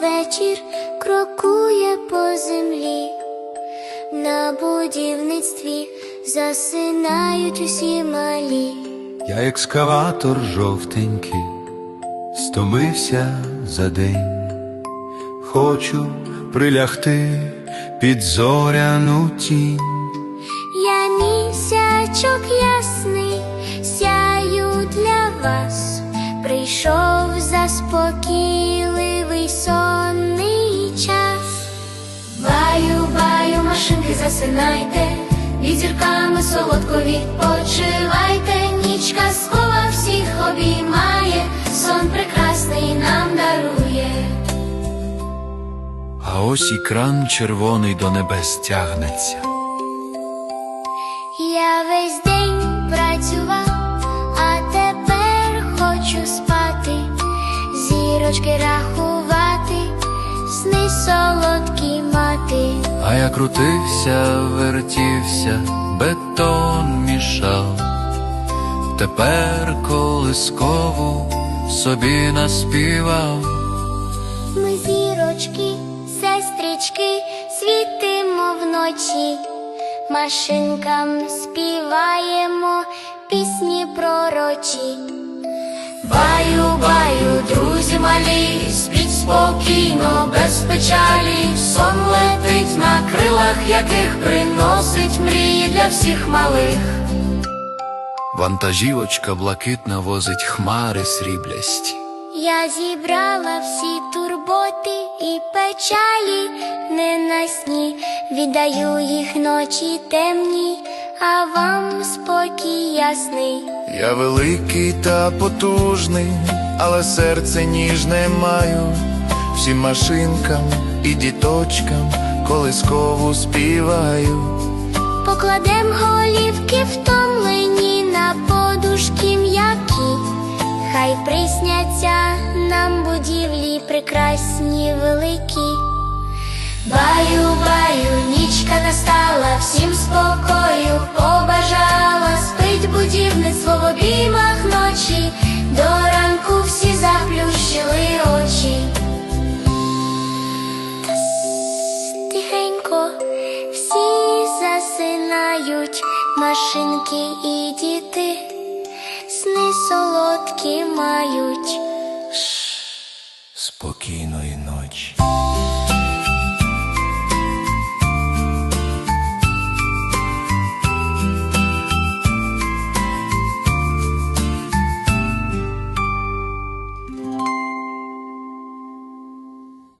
вечір крокує по землі, на будівництві засинають усі малі. Я екскаватор жовтенький, стомився за день, хочу прилягти під зоряну тінь. Я місячок ясний, сяю для вас, прийшов заспокійливий засинайте, зірками солодко відпочивайте, нічка скова всіх обіймає, сон прекрасний нам дарує. А ось і кран червоний до небес тягнеться. Я весь день працював, а тепер хочу спати, зірочки рахувати, А я крутився, вертівся, бетон мішав. Тепер колискову собі наспівав. Ми зірочки, сестрички, світимо вночі, машинкам співаємо пісні пророчі. Баю, баю, друзі малі, спіть спокійно, без печалі, сон летить на крилах, яких приносить мрії для всіх малих. Вантажівочка блакитна возить хмари сріблясті. Я зібрала всі турботи і печалі ненасні, віддаю їх ночі темні, а вам спокій ясний. Я великий та потужний, але серце ніжне маю. Всім машинкам і діточкам колискову співаю. Покладем голівки втомлені на подушки м'які, хай присняться нам будівлі прекрасні великі. Баю, баю, нічка настала, всім спокою побажала, спить будівництво в обіймах машинки і діти, сни солодкі мають. Спокійної ночі.